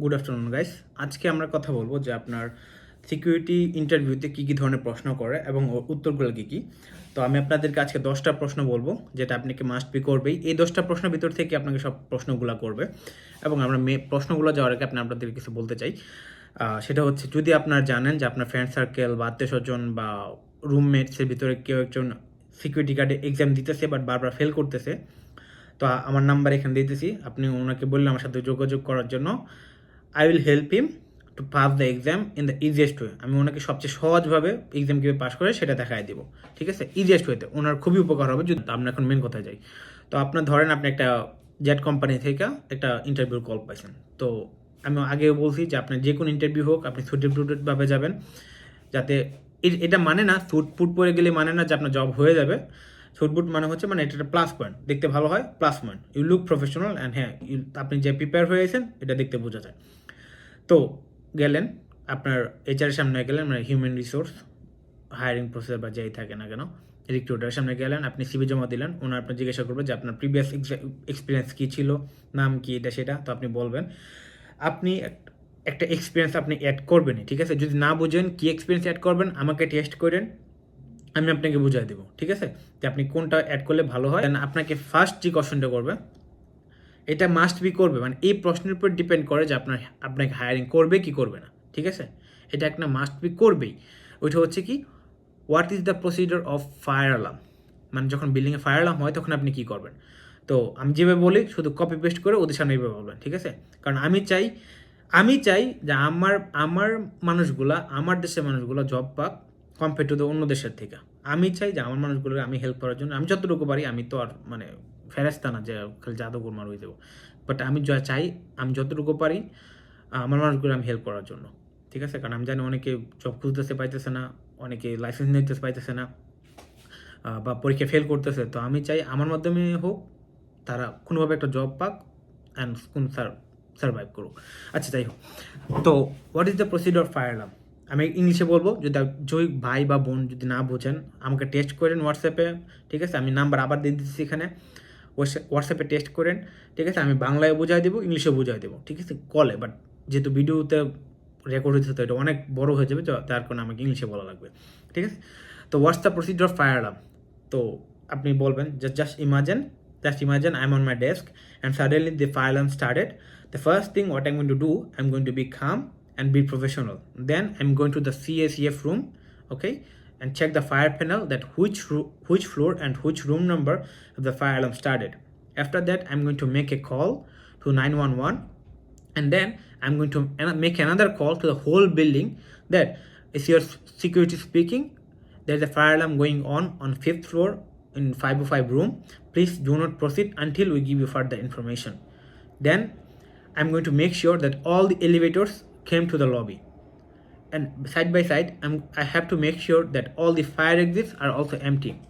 Good afternoon guys আজকে আমরা কথা বলব যে আপনার সিকিউরিটি ইন্টারভিউতে কী কী ধরনের প্রশ্ন করে এবং উত্তরগুলো কী কী। তো আমি আপনাদেরকে আজকে দশটা প্রশ্ন বলব, যেটা আপনাকে মাস্ট বি করবেই। এই দশটা প্রশ্নের ভিতর থেকে আপনাকে সব প্রশ্নগুলো করবে এবং আমরা মে প্রশ্নগুলো যাওয়ার আগে আপনি আপনাদের কিছু বলতে চাই। সেটা হচ্ছে, যদি আপনার জানেন যে আপনার ফ্রেন্ড সার্কেল বা আত্মীয় স্বজন বা রুমমেটসের ভিতরে কেউ একজন সিকিউরিটি গার্ডে এক্সাম দিতেছে বাট বারবার ফেল করতেছে, তো আমার নাম্বার এখানে দিতেছি। আপনি ওনাকে বললে আমার সাথে যোগাযোগ করার জন্য I will help him to pass the exam in the easiest way আমি ওনাকে সবচেয়ে সহজভাবে এক্সাম কীভাবে পাস করে সেটা দেখাই দিব। ঠিক আছে? ইজিয়েস্ট ওয়েতে ওনার খুবই উপকার হবে যদি আমরা এখন মেন কথায় যাই। তো আপনার ধরেন আপনি একটা জেট কোম্পানি থেকে একটা ইন্টারভিউ কল পাইছেন। তো আমি আগেও বলছি যে আপনার যে কোনো ইন্টারভিউ হোক, আপনি সুটেডভাবে যাবেন। যাতে এটা মানে না স্যুট পুট পরে গেলে মানে না যে আপনার জব হয়ে যাবে। স্যুট বুট মানে হচ্ছে মানে এটা একটা প্লাস পয়েন্ট দেখতে ভালো হয় plus point you look professional and হ্যাঁ you- আপনি যে প্রিপেয়ার হয়ে গেছেন, এটা দেখতে বোঝা যায়। তো গেলেন, আপনার এইচআরের সামনে গেলেন মানে হিউম্যান রিসোর্স হায়ারিং প্রসেস বা যাই থাকে না কেন রিক্রুটারের সামনে গেলেন, আপনি সিভি জমা দিলেন, ওনার আপনি জিজ্ঞাসা করবে যে আপনার প্রিভিয়াস এক্সপিরিয়েন্স কী ছিল, নাম কি, এটা সেটা, তো আপনি বলবেন। আপনি এক- একটা এক্সপিরিয়েন্স আপনি অ্যাড করবেনই, ঠিক আছে? যদি না বুঝেন কী এক্সপিরিয়েন্স অ্যাড করবেন, আমাকে টেস্ট করেন আমি আপনাকে বুঝাই দেবো, ঠিক আছে? যে আপনি কোনটা অ্যাড করলে ভালো হয় আপনাকে ফার্স্ট যে কোশ্চেনটা করবে, এটা মাস্ট বি করবে মানে এই প্রশ্নের উপর ডিপেন্ড করে যে আপনার, আপনাকে হায়ারিং করবে কি করবে না, ঠিক আছে? এটা একটা মাস্ট বি করবেই। ওইটা হচ্ছে কি what is the procedure of fire alarm মানে যখন বিল্ডিংয়ে ফায়ার অ্যালার্ম হয়, তখন আপনি কি করবেন? তো আমি যেভাবে বলি, শুধু কপি পেস্ট করে ওদের সামনে এইভাবে বলবেন, ঠিক আছে? কারণ আমি চাই আমি চাই যে আমার আমার মানুষগুলা, আমার দেশের মানুষগুলো জব পাক কম্পেয়ার টু দ্য অন্য দেশের থেকে। আমি চাই যে আমার মানুষগুলোকে আমি হেল্প করার জন্য, আমি যতটুকু পারি আমি তো আর মানে ফেরাস্তা না যে খালি জাদুঘর মার হয়ে যাব বাট আমি যা চাই, আমি যতটুকু পারি আমার মানুষগুলো আমি হেল্প করার জন্য। ঠিক আছে? কারণ আমি জানি অনেকে জব খুঁজতেছে পাইতেছে না, অনেকে লাইসেন্স নিতে পাইতেছে না বা পরীক্ষা ফেল করতেছে। তো আমি চাই আমার মাধ্যমে হোক, তারা কোনোভাবে একটা জব পাক অ্যান্ড কোন সার সার্ভাইভ করুক। আচ্ছা যাই হোক। তো what is the procedure fire alarm আমি ইংলিশে বলব, যদি আপ- যদি ভাই বা বোন যদি না বোঝেন, আমাকে টেস্ট করেন হোয়াটসঅ্যাপে ঠিক আছে? আমি নাম্বার আবার দিয়ে দিচ্ছি এখানে। হোয়াটসঅ্যাপে টেস্ট করেন, ঠিক আছে? আমি বাংলায় বোঝাই দেবো ইংলিশে বোঝাই দেবো, ঠিক আছে? কলে বাট যেহেতু ভিডিওতে রেকর্ড হচ্ছে তো এটা অনেক বড় হয়ে যাবে তার কারণে আমাকে ইংলিশে বলা লাগবে, ঠিক আছে? তো what's the procedure fire alarm তো আপনি বলবেন just imagine just imagine I am on my desk and suddenly the fire alarm started the first thing what I going to do I am going to be calm and be professional. Then i'm going to the CACF room okay and check the fire panel that which which floor and which room number the fire alarm started. After that i'm going to make a call to 911 and then i'm going to make another call to the whole building that is your security speaking there's a fire alarm going on on fifth floor in 505 room. Please do not proceed until we give you further information. Then i'm going to make sure that all the elevators came to the lobby. And side by side I'm, i have to make sure that all the fire exits are also empty.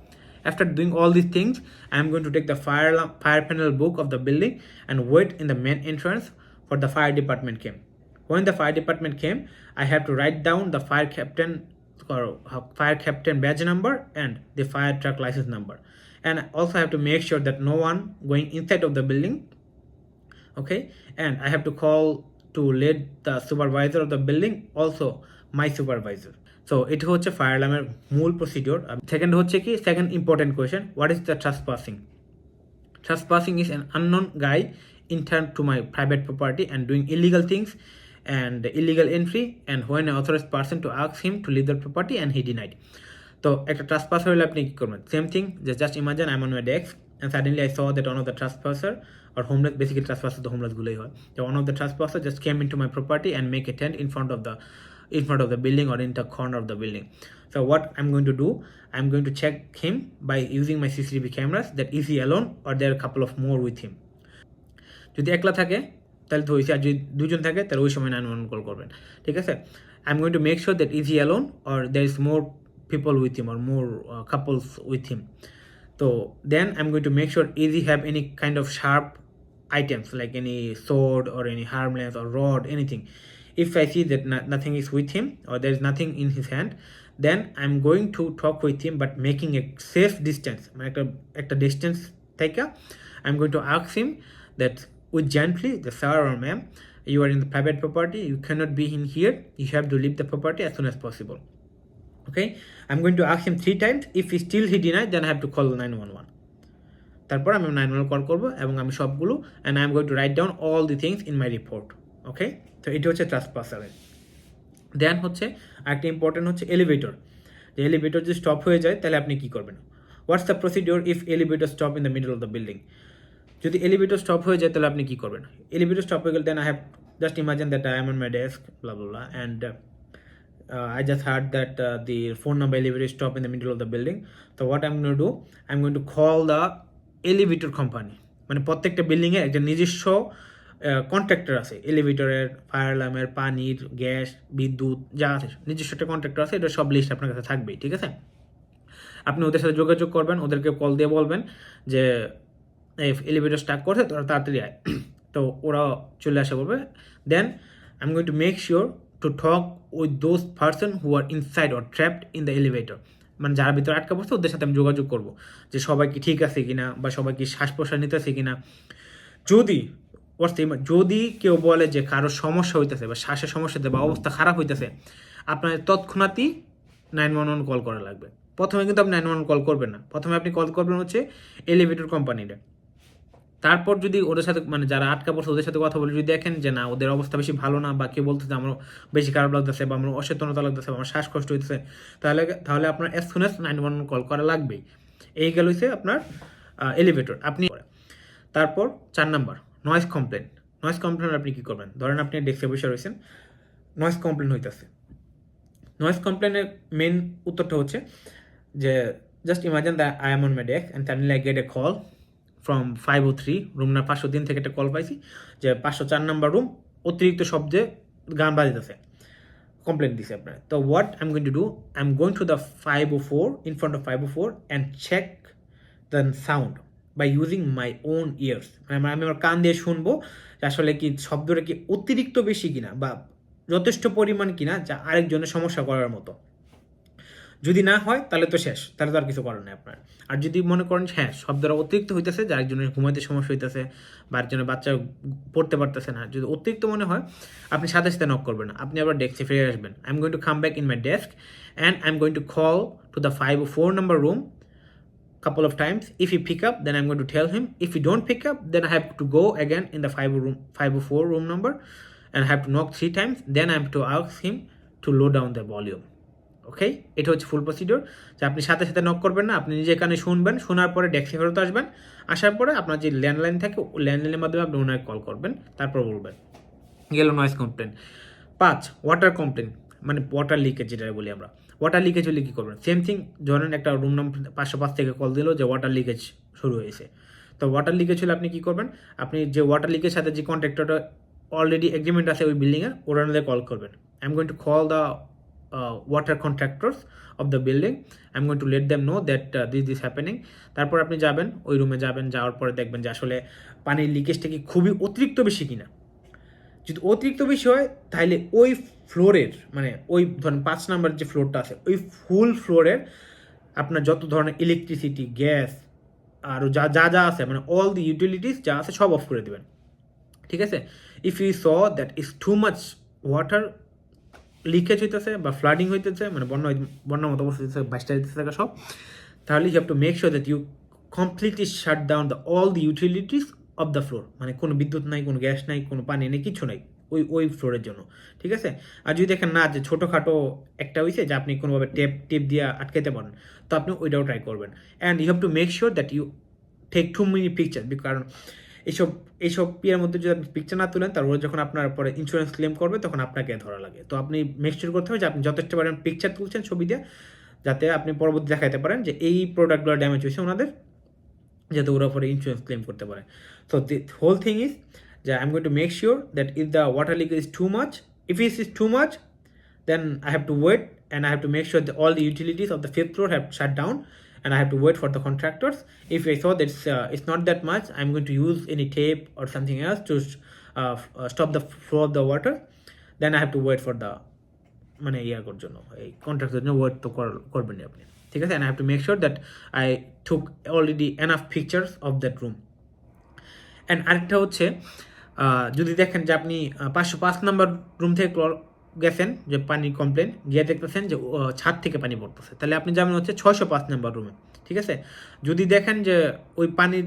After doing all these things i'm going to take the fire fire panel book of the building and wait in the main entrance for the fire department came. When the fire department came i have to write down the fire captain or uh, fire captain badge number and the fire truck license number. And I also have to make sure that no one going inside of the building okay? And i have to call to let the supervisor of the building also my supervisor so it হচ্ছে fire অ্যালার্মের মূল procedure second হচ্ছে কি second important question what is the trespassing is an unknown guy interned to my private property and doing illegal things and illegal entry and when an authorized person to ask him to leave the property and he denied. তো একটা trespass হলে আপনি কি করবেন same thing যে just imagine I on my desk and suddenly I saw that one of the trespasser or homeless basically trespasser the homeless গুলোই হয় so one of the trespasser just came into my property and make a tent in front of the in front of the building or in the corner of the building so what I'm going to do I'm going to check him by using my CCTV cameras that is he alone or there are a couple of more with him যদি একলা থাকে তাহলে তো হয়েছে আর যদি দুজন থাকে তাহলে ওই সময় নাইন ওয়ান কল করবেন ঠিক আছে I am going to make sure that is he alone or there is more people with him or more couples with him তো then I am going to make sure is he have any kind of sharp items like any sword or any harmless or rod anything if i see that no- nothing is with him or there is nothing in his hand then i'm going to talk with him but making a safe distance মানে একটা একটা distance থেকে i'm going to ask him that with gently the sir or ma'am you are in the private property you cannot be in here you have to leave the property as soon as possible Okay? I'm going to ask him three times. If he still he deny, then i have to call 911 তারপর আমি nine one call করব এবং আমি সবগুলো and I am going to write down all the things in my report okay তো এটি হচ্ছে trust পাসারের দেন হচ্ছে আরেকটা ইম্পর্টেন্ট হচ্ছে এলিভেটর যে এলিভেটর যদি স্টপ হয়ে যায়, তাহলে আপনি কী করবেন? What's the procedure if elevator stop in the middle of the building যদি এলিভেটর স্টপ হয়ে যায়, তাহলে আপনি কী করবেন? এলিভেটর স্টপ হয়ে গেলে then I have just imagine that I am on my desk blah blah and uh, uh, I just heard that uh, the phone number elevator stop in the middle of the building. So what I'm going to do, I'm going to call the elevator company. মানে প্রত্যেকটা বিল্ডিংয়ে একটা নিজস্ব contractor আছে এলিভেটরের fire অ্যালার্মের পানির gas বিদ্যুৎ যা আছে নিজস্ব একটা কন্ট্রাক্টর আছে এটা সব লিস্ট আপনার কাছে থাকবেই ঠিক আছে আপনি ওদের সাথে যোগাযোগ করবেন ওদেরকে কল দিয়ে বলবেন যে এলিভেটর স্টার্ট করছে তোরা তাড়াতাড়ি আয় তো ওরা চলে আসে বলবে then I am going to make sure to talk with those person who are inside or trapped in the elevator মানে যারা ভিতরে আটকা পড়ছে, ওদের সাথে আমি যোগাযোগ করব যে সবাই কি ঠিক আছে কিনা বা সবাই কি শ্বাস প্রশ্বাস নিতেছে কিনা। যদি যদি কেউ বলে যে কারও সমস্যা হইতেছে বা শ্বাসের সমস্যা হইতেছে বা অবস্থা খারাপ হইতেছে আপনার তৎক্ষণাৎই নাইন ওয়ান ওয়ান কল করা লাগবে। প্রথমে কিন্তু আপনি নাইন ওয়ান কল করবেন না। প্রথমে আপনি কল করবেন হচ্ছে এলিভেটর কোম্পানিটা তারপর যদি ওদের সাথে মানে যারা আটকা পড়ছে, ওদের সাথে কথা বলে যদি দেখেন যে না, ওদের অবস্থা বেশি ভালো না, বা কেউ বলতেছে আমার বেশি খারাপ লাগতেছে, বা আমার অচেতনতা লাগতেছে, বা আমার শ্বাসকষ্ট হইতেছে, তাহলে তাহলে আপনার as soon as nine one call করা লাগবেই। এই গেল হচ্ছে আপনার এলিভেটর আপনি তারপর চার number noise complaint noise complaint আপনি কী করবেন? ধরেন আপনি ডেস্কে বসে রয়েছেন নয়েজ কমপ্লেন হইতেছে। নয়েস কমপ্লেনের মেন উত্তরটা হচ্ছে যে just imagine the I am on my desk and I get a call from five O three room না পাঁচশো দিন থেকে একটা কল পাইছি যে পাঁচশো চার নাম্বার রুম অতিরিক্ত শব্দে গান বাজিতেছে কমপ্লেন দিছে আপনার। তো what I am going to do I am going to the five O four in front of five O four and check the sound by using my own ears মানে আমি আমার কান দিয়ে শুনব আসলে কি শব্দটা কি অতিরিক্ত বেশি কিনা বা যথেষ্ট পরিমাণ কিনা যা আরেকজনের সমস্যা করার মতো। যদি না হয়, তাহলে তো শেষ। তাহলে তো আর কিছু করার নেই আপনার। আর যদি মনে করেন হ্যাঁ সব দ্বারা অতিরিক্ত হইতেছে যার একজনের ঘুমাইতে সমস্যা হইতেছে, বা একজনের বাচ্চা পড়তে পারতেছে না, যদি অতিরিক্ত মনে হয়, আপনি সাথে সাথে নক করবেন। না আপনি আবার ডেস্কে ফিরে আসবেন। I am going to come back in my desk and I am going to call to the five four number room couple of times. If he pick up, then i'm going to tell him. If he don't pick up, then i have to go again in the 5 room 504 room number and I have to knock three times. Then i have to ask him to low down the volume. Okay এটা হচ্ছে ফুল procedure যে আপনি সাথে সাথে knock করবেন না, আপনি নিজে কানে শুনবেন, শোনার পরে ডেস্কে ফেরত আসবেন, আসার পরে আপনার যে ল্যান্ডলাইন থাকে ল্যান্ডলাইনের মাধ্যমে আপনি ওনাকে কল করবেন, তারপর বলবেন। গেল নয়েজ কমপ্লেন পাঁচ ওয়াটার কমপ্লেন মানে ওয়াটার লিকেজ যেটা বলি আমরা। ওয়াটার লিকেজ হলে কী করবেন? সেম থিং ধরেন একটা রুম নাম্বার পাঁচশো পাঁচ থেকে কল দিল যে ওয়াটার লিকেজ শুরু হয়েছে। তো ওয়াটার লিকেজ হলে আপনি কী করবেন? আপনি যে ওয়াটার লিকেজ সাথে যে কন্ট্রাক্টরটা অলরেডি এগ্রিমেন্ট আছে ওই বিল্ডিংয়ের ওনাদের কল করবেন। I am going to call the water contractors of the building I am going to let them know that this this happening তারপর আপনি যাবেন, ওই রুমে যাবেন, যাওয়ার পরে দেখবেন যে আসলে পানির লিকেজটা কি খুবই অতিরিক্ত বেশি কিনা। যদি অতিরিক্ত বেশি হয়, তাহলে ওই ফ্লোরের মানে ওই ধরেন পাঁচ নাম্বার যে ফ্লোরটা আছে, ওই ফুল ফ্লোরের আপনার যত ধরনের ইলেকট্রিসিটি গ্যাস আর যা যা যা আছে মানে অল দি ইউটিলিটিস যা আছে সব অফ করে দেবেন। ঠিক আছে? If you saw that is too much water leakage হইতেছে বা ফ্লাডিং হইতেছে মানে বন্যা বন্যার মতো অবস্থা হইতেছে বাইশটা দিতেছে থাকা সব। তাহলে you have to make sure that you completely shut down the all the utilities of the floor মানে কোনো বিদ্যুৎ নাই, কোনো গ্যাস নাই, কোনো পানি নেই, কিছু নাই, ওই ওই ফ্লোরের জন্য। ঠিক আছে? আর যদি দেখেন না যে ছোটোখাটো একটা হয়েছে যে আপনি কোনোভাবে টেপ টেপ দিয়ে আটকাতে পারেন, তো আপনি ওইটাও ট্রাই করবেন। And you have to make sure that you take too many picture কারণ এইসব এইসব ইয়ের মধ্যে যদি আপনি পিকচার না তুলেন তারপরে যখন আপনার পরে ইন্স্যুরেন্স ক্লেম করবে, তখন আপনাকে ধরা লাগে। তো আপনি মেকশিওর করতে হবে যে আপনি যথেষ্ট পরিমাণ পিকচার তুলছেন ছবি দিয়ে, যাতে আপনি পরবর্তী দেখাতে পারেন যে এই প্রোডাক্টগুলো ড্যামেজ হয়েছে ওনাদের, যাতে ওরা পরে ইন্স্যুরেন্স ক্লেম করতে পারে। So the whole thing is যে I am going to make sure that if the water leak is too much if is is too much then I have to wait and I have to make sure that all the utilities of the fifth floor have shut down. And I have to wait for the contractors. If I saw that it's, uh, it's not that much, I'm going to use any tape or something else to uh, uh, stop the flow of the water. Then I have to wait for the মানে ইয়া করার জন্য এই কন্ট্রাক্টের জন্য wait তো কর- করবেনই আপনি ঠিক আছে and I have to make sure that I took already enough pictures of that room and আরেকটা হচ্ছে যদি দেখেন যে আপনি পাঁচশো পাঁচ নাম্বার রুম থেকে গেছেন যে পানি কমপ্লেন গিয়ে দেখতেছেন যে ছাদ থেকে পানি পড়তেছে। তাহলে আপনি যাবেন হচ্ছে ছয়শো পাঁচ নাম্বার রুমে ঠিক আছে? যদি দেখেন যে, ওই পানির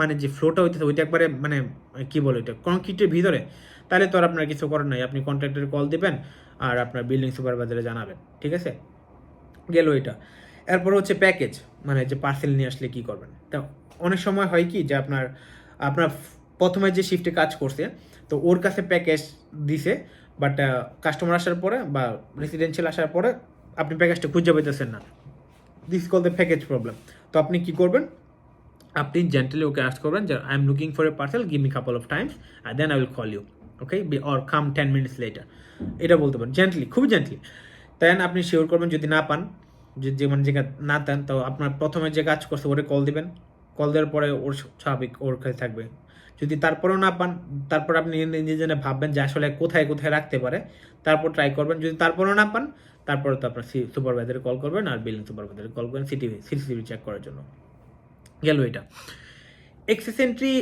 মানে যে ফ্লোটা হইতেছে, ওইটা একবারে মানে কি বলে ওইটা কংক্রিটের ভিতরে, তাহলে তো আর আপনার কিছু করার নাই। আপনি কন্ট্রাক্টরে কল দিবেন আর আপনার বিল্ডিং সুপারভাইজারে জানাবেন, ঠিক আছে? গেল এটা। এরপর হচ্ছে প্যাকেজ মানে যে পার্সেল নিয়ে আসলে কি করবেন? তা অনেক সময় হয় কি যে আপনার আপনার প্রথমে যে শিফটে কাজ করছে, তো ওর কাছে প্যাকেজ দিছে বাট কাস্টমার আসার পরে বা রেসিডেন্সিয়াল আসার পরে আপনি প্যাকেজটা খুঁজে পেতেছেন না। This call the package problem তো আপনি কি করবেন? আপনি জেন্টালি ওকে আস্ক করবেন যে I am looking for a parcel give me couple of times R then I will call you okay be or come ten minutes later এটা বলতে পারেন। জেন্টলি খুবই জেন্টলি দেন আপনি শিওর করবেন যদি না পান, যে যে মানে জায়গা না দেন, তো আপনার প্রথমে যে কাজ করছে, ওরে কল দিবেন। কল দেওয়ার পরে ওর স্বাভাবিক ওর কাছে থাকবে। যদি তারপরেও না পান, তারপর আপনি নিজে ভাববেন যে আসলে কোথায় কোথায় রাখতে পারে, তারপর ট্রাই করবেন। যদি তারপরেও না পান, তারপরে তো আপনার সুপারভাইজারে কল করবেন আর বিল্ডিং সুপারভাইজারে কল করবেন সিটিভি সিসিটিভি চেক করার জন্য। গেল এটা। এক্সেস এন্ট্রি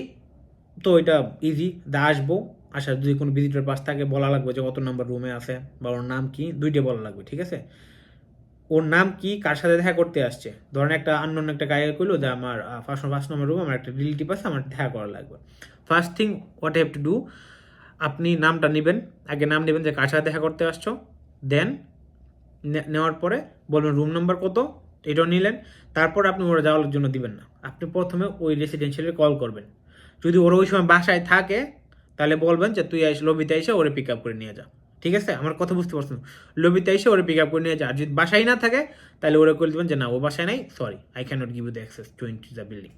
তো এটা ইজি দা আসব। আসার যদি কোনো ভিজিটর পাস থাকে, বলা লাগবে যে কত নাম্বার রুমে আছে, বা ওর নাম কি, দুইটা বলা লাগবে, ঠিক আছে? ওর নাম কি? কার সাথে দেখা করতে আসছে? ধরেন একটা আননোন একটা গায়ে কইলো যে আমার ফার্স্ট ফার্স্ট নম্বর রুম আমার একটা রিলেটিভ আছে, আমার দেখা করা লাগবে। First thing what have to do আপনি নামটা নেবেন, আগে নাম নেবেন যে কার সাথে দেখা করতে আসছো দেন নেওয়ার পরে বলবেন রুম নাম্বার কত, এটাও নিলেন, তারপর আপনি ওরা যাওয়ার জন্য দিবেন না। আপনি প্রথমে ওই রেসিডেন্সিয়ালে কল করবেন। যদি ওরা ওই সময় বাসায় থাকে, তাহলে বলবেন যে তুই এসে লবিতে এসে ওরে পিক আপ করে নিয়ে যা। ঠিক আছে? আমার কথা বুঝতে পারছেন লবিতে এসে ওরে পিক আপ করে নিয়ে যায়। আর যদি বাসায় না থাকে, তাহলে ওরা করে দেবেন যে, না, ও বাসায় নাই sorry I can not give you the access to into the building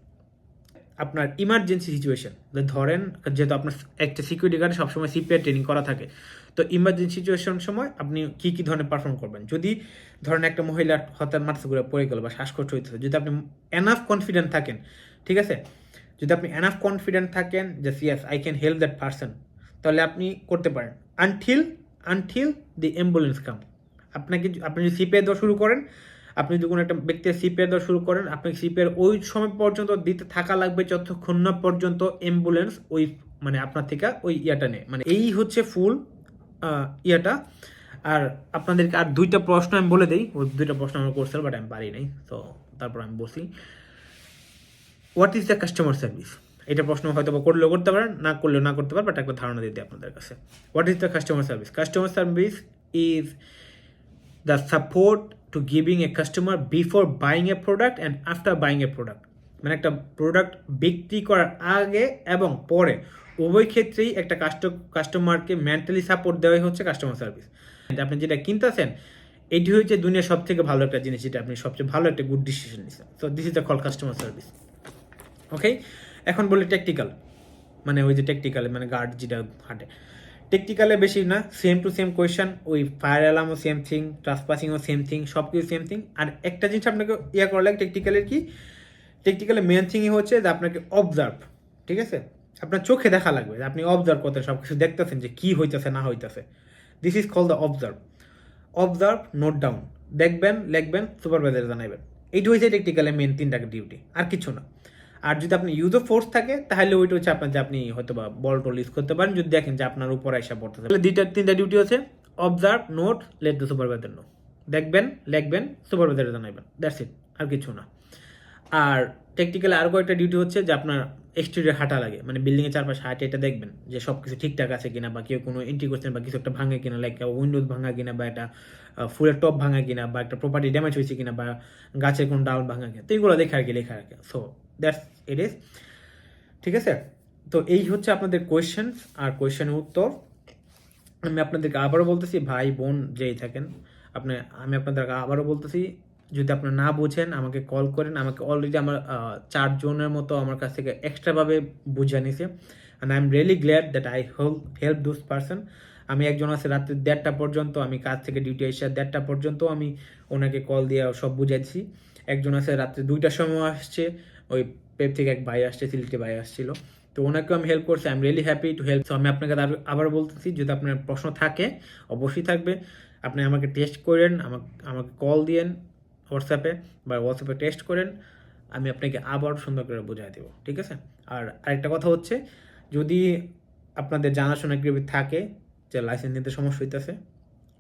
আপনার ইমার্জেন্সি সিচুয়েশন ধরেন, যেহেতু আপনার একটা সিকিউরিটি গার্ডে সবসময় সিপিআর ট্রেনিং করা থাকে, তো ইমার্জেন্সি সিচুয়েশন সময় আপনি কি কি ধরনের পারফর্ম করবেন? যদি ধরেন একটা মহিলা হঠাৎ মাথা করে পড়ে গেল বা শ্বাসকষ্ট হইতেছে, যদি আপনি এনাফ কনফিডেন্ট থাকেন, ঠিক আছে? যদি আপনি এনাফ কনফিডেন্ট থাকেন যে সিয়াস I can help that person তাহলে আপনি করতে পারেন। Until until the ambulance come আপনাকে আপনি যদি সিপিআর দেওয়া শুরু করেন, আপনি যদি কোনো একটা ব্যক্তির সিপিআর দেওয়া শুরু করেন আপনি সিপিআর ওই সময় পর্যন্ত দিতে থাকা লাগবে যতক্ষণ না পর্যন্ত অ্যাম্বুলেন্স ওই মানে আপনার থেকে ওই ইয়াটা নেয়। মানে এই হচ্ছে ফুল ইয়াটা। আর আপনাদেরকে আর দুইটা প্রশ্ন আমি বলে দিই। ওই দুইটা প্রশ্ন আমার করছিল বাট আমি পারি নাই তো তারপর আমি বসি what is the customer service এটা প্রশ্ন হয়তো বা করলেও করতে পারেন, না করলেও না করতে পারেন বাট একটা ধারণা দিতে আপনাদের কাছে। What is the customer service customer service is the support to giving a customer before buying a product and after buying a product মানে একটা প্রোডাক্ট বিক্রি করার আগে এবং পরে উভয় ক্ষেত্রেই একটা কাস্টমারকে মেন্টালি সাপোর্ট দেওয়াই হচ্ছে কাস্টমার সার্ভিস আপনি যেটা কিনতেছেন, এটি হচ্ছে দুনিয়ার সব থেকে ভালো একটা জিনিস, যেটা আপনি সবচেয়ে ভালো একটা গুড ডিসিশন নিচ্ছেন তো this is the call customer service okay এখন বলি টেকটিক্যাল মানে ওই যে টেকনিক্যাল মানে গার্ড যেটা হাঁটে। টেকটিক্যালে বেশি না সেম টু সেম কোয়েশ্চেন ওই ফায়ার অ্যালার্মও সেম থিং ট্রান্সপাসিংও সেম থিং সব কিছু সেম থিং আর একটা জিনিস আপনাকে ইয়ে করা লাগে টেকনিক্যালের কি? টেকনিক্যালের মেন থিংই হচ্ছে যে আপনাকে অবজার্ভ ঠিক আছে? আপনার চোখে দেখা লাগবে আপনি অবজার্ভ করতে সব কিছু দেখতেছেন যে কী হইতেছে, না হইতেছে। This is call the observe observe note down দেখবেন, লিখবেন সুপারভাইজারে জানাবেন এইটা হয়েছে টেকনিক্যালের মেন তিনটা ডিউটি আর কিছু না। আর যদি আপনি ইউজ অফ ফোর্স থাকে, তাহলে ওইটা হচ্ছে আপনার যে আপনি হয়তো বা বল টল ইউজ করতে পারেন। যদি দেখেন যে আপনার উপর এসে পড়তেছে। তাহলে দুইটা, তিনটা ডিউটি হচ্ছে observe note let the supervisor know দেখবেন, লিখবেন সুপারভাইজারে জানাবেন দ্যাটস ইট আর কিছু না। আর টেকনিক্যালি আরও কয়েকটা ডিউটি হচ্ছে যে আপনার এক্সটেরিয়ার হাঁটা লাগে। মানে বিল্ডিংয়ের চারপাশে হাঁটে এটা দেখবেন যে সব কিছু ঠিকঠাক আছে কিনা বা কেউ কোনো এন্ট্রি করছেন বা কিছু একটা ভাঙে কিনা লাইক উইন্ডোজ ভাঙা কিনা বা একটা ফুলের টপ ভাঙা কিনা বা একটা প্রপার্টি ড্যামেজ হয়েছে কিনা বা গাছের কোনো ডাল ভাঙা কিনা। তো এইগুলো দেখে আর কি, লেখা রাখে সো দ্যাটস ইট ইজ ঠিক আছে? তো এই হচ্ছে আপনাদের কোয়েশ্চেন আর কোয়েশ্চেনের উত্তর। আমি আপনাদেরকে আবারও বলতেছি, ভাই, বোন যেই থাকেন, আপনি, আমি আপনাদেরকে আবারও বলতেছি, যদি আপনারা না বুঝেন, আমাকে কল করেন। আমাকে অলরেডি আমার চারজনের মতো আমার কাছ থেকে এক্সট্রাভাবে বুঝে নিছে। And I am really glad that I help help those person আমি একজন আছে রাত্রে দেড়টা পর্যন্ত, আমি কাজ থেকে ডিউটি এসে দেড়টা পর্যন্ত আমি ওনাকে কল দিয়ে সব বুঝাইছি। একজন আছে রাত্রে দুইটার সময় আসছে ওই পেপ থেকে এক ভাই আসছে সিলেটি ভাই আসছিল। তো ওনাকেও আমি হেল্প করছি। I am really happy to help তো আমি আপনাকে আবার- বলতেছি, যদি আপনার প্রশ্ন থাকে, অবশ্যই থাকবে। আপনি আমাকে টেস্ট করেন, আমাকে আমাকে কল দিয়েন হোয়াটসঅ্যাপে বা হোয়াটসঅ্যাপে টেস্ট করেন, আমি আপনাকে আবার সুন্দর করে বোঝাই দেবো, ঠিক আছে? আর আরেকটা কথা হচ্ছে, যদি আপনাদের জানাশোনা কেউ থাকে, যে লাইসেন্স নিতে সমস্যা হইতেছে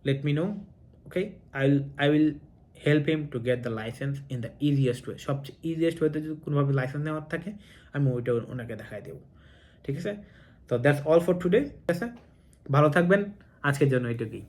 let me know okay I will I will help him to get the licence in the easiest way সবচেয়ে ইজিয়েস্ট ওয়েতে যদি কোনোভাবে লাইসেন্স নেওয়ার থাকে, আমি ওইটা ওনাকে দেখাই দেবো। ঠিক আছে? তো দ্যাটস অল ফর টুডে ঠিক আছে? ভালো থাকবেন। আজকের জন্য এটুকুই।